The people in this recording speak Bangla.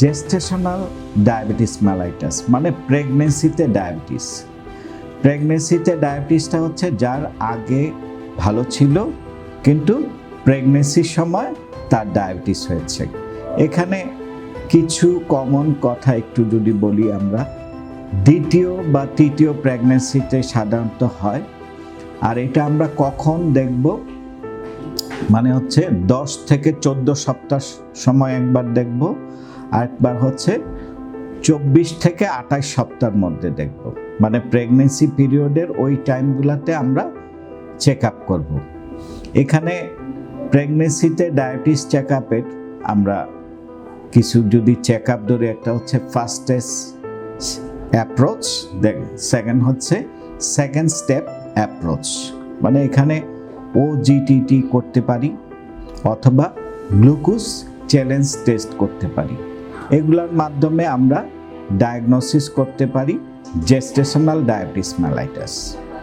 জেস্টেশনাল ডায়াবেটিস মেলাইটাস মানে প্রেগনেন্সিতে ডায়াবেটিস প্রেগনেন্সিতে ডায়াবেটিসটা হচ্ছে যার আগে ভালো ছিল, কিন্তু প্রেগনেন্সির সময় তার ডায়াবেটিস হয়েছে। এখানে কিছু কমন কথা একটু যদি বলি আমরা, দ্বিতীয় বা তৃতীয় প্রেগনেন্সিতে সাধারণত হয়, আর এটা আমরা কখন দেখব? মানে হচ্ছে দশ থেকে চোদ্দ সপ্তাহ সময় একবার দেখব আরেকবার হচ্ছে চব্বিশ থেকে আঠাশ সপ্তাহের মধ্যে দেখব। মানে প্রেগনেন্সি পিরিয়ডের ওই টাইমগুলোতে আমরা চেক আপ করব। এখানে প্রেগনেন্সিতে ডায়াবেটিস চেক আপের আমরা কিছু যদি চেক আপ ধরে, একটা হচ্ছে ফার্স্টেস্ট অ্যাপ্রোচ দেখ সেকেন্ড হচ্ছে সেকেন্ড স্টেপ অ্যাপ্রোচ মানে এখানে ও জিটিটি করতে পারি, অথবা গ্লুকোজ চ্যালেঞ্জ টেস্ট করতে পারি। এগুলোর মাধ্যমে আমরা ডায়াগনোসিস করতে পারি জেস্টেশনাল ডায়াবেটিস মেলাইটাস